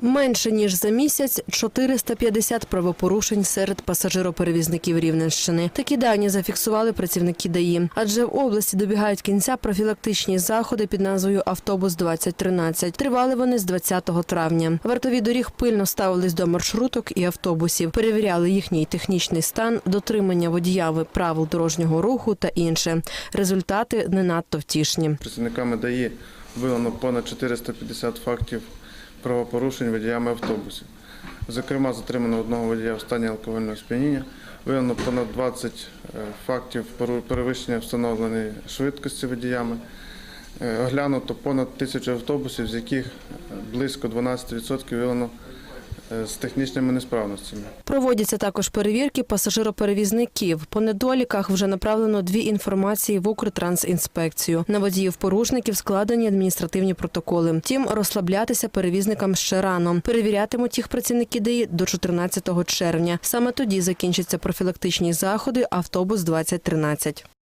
Менше ніж за місяць 450 правопорушень серед пасажироперевізників Рівненщини. Такі дані зафіксували працівники ДАІ. Адже в області добігають кінця профілактичні заходи під назвою Автобус 2013 Тривали вони з 20 травня. Вартові доріг пильно ставились до маршруток і автобусів, перевіряли їхній технічний стан, дотримання водіями правил дорожнього руху та інше. Результати не надто втішні. Працівниками ДАІ виявлено понад 450 фактів правопорушень водіями автобусів. Зокрема, затримано одного водія в стані алкогольного сп'яніння, виявлено понад 20 е, фактів перевищення встановленої швидкості водіями. Е, Оглянуто понад тисячу автобусів, з яких е, близько 12% виявлено з технічними несправностями. Проводяться також перевірки пасажироперевізників. По недоліках вже направлено дві інформації в Укртрансінспекцію. На водіїв порушників складені адміністративні протоколи. Втім, розслаблятися перевізникам ще рано. Перевірятимуть їх працівники ДАІ до 14 червня. Саме тоді закінчаться профілактичні заходи автобус 2013